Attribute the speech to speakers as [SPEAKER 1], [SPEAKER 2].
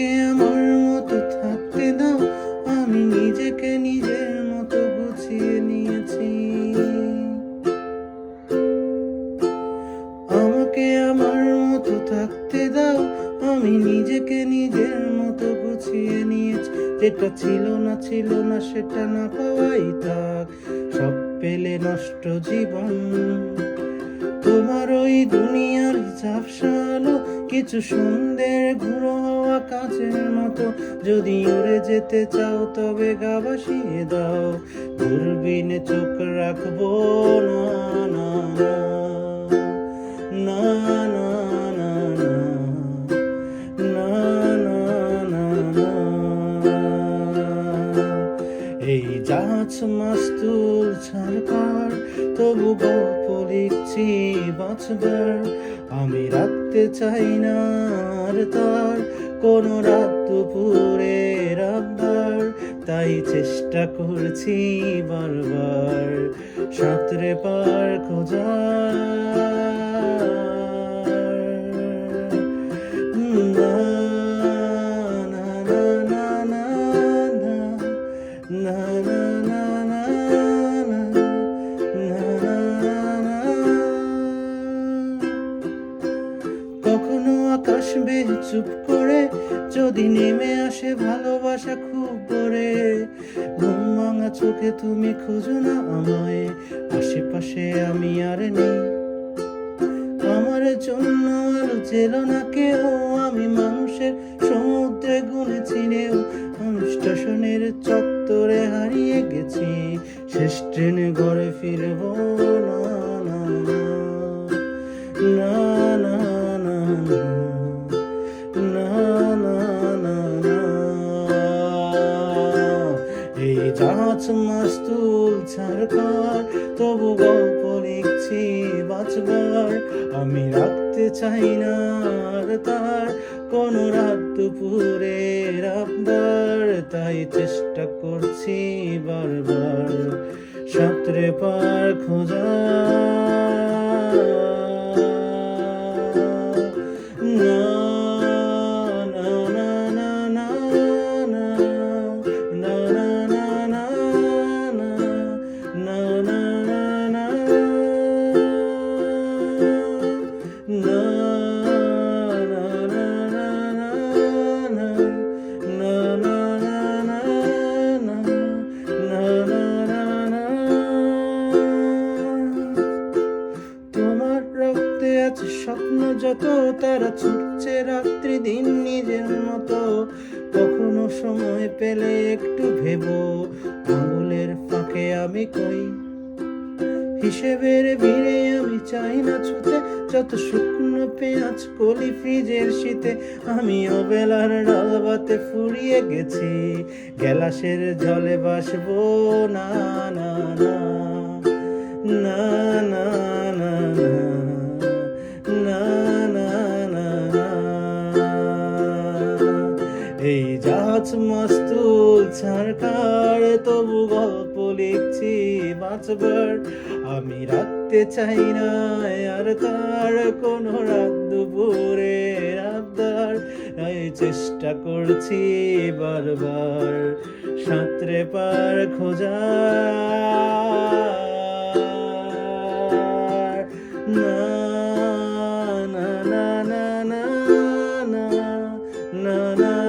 [SPEAKER 1] আমাকে আমার মতো থাকতে দাও। আমি নিজেকে নিজের মতো গুছিয়ে নিয়েছি। আমাকে আমার মতো থাকতে দাও। আমি নিজেকে নিজের মতো গুছিয়ে নিয়েছি। যেটা ছিল না ছিল না সেটা না পাওয়াই থাক। সব পেলে নষ্ট জীবন। তোমার ওই দুনিয়ার চাপ সালো কিছু সুন্দর ঘুরো হওয়া মতো। যদি উড়ে যেতে চাও, তবে গা ভাসিয়ে দাও। দূরবীনে চোখ রাখব, না না না না না না না না এই জাহাজ মাস্তুল ছাড়কার তবু গল্প লিখছি বাঁচবার। আমি রাখতে চাই না আর তার কোন রাত দুপুরের তাই চেষ্টা করছি বারবার সাঁতরে পার খোঁজা কখনো আকাশ চুপ যদি নেমে আসে ভালোবাসা খুব করে ঘুম ভাঙা চোখে তুমি খোঁজো না আমায়, আশেপাশে আমি আর নেই। আমার জন্য আর জেল না কেউ, আমি মানুষের সমুদ্রে গুনে চিনেও আমি স্টেশনের চত্বরে হারিয়ে গেছি, শেষ ট্রেনে ঘরে ফিরবো না না না। জাহাজ মাস্তুল ছাড়কার তবু গল্প লিখছি বাঁচবার আমি রাখতে চাই না তার, কোন রাত দুপুরে আবদার। তাই চেষ্টা করছি বারবার, সাঁতরে পার খোঁজা যত তারা ছুটছে রাত্রি দিন নিজের মতো। কখনো সময় পেলে একটু ভেবো, আঙুলের ফাঁকে আমি কই। হিসেবের ভিড়ে আমি চাই না ছুতে যত শুকনো পেঁয়াজ কলি ফ্রিজের শীতে, আমি অবেলার ডাল ভাতে ফুরিয়ে গেছি। গ্যালাসের জলে বাসবো না না না না না না। মস্তুল ছাড়কার, তবু গল্প লিখছি বাঁচবার আমি রাখতে চাই না, আর তার কোনো রাত দুপুরে আবদার। চেষ্টা করছি বারবার, সাঁতরে পার খোঁজা। না na na na na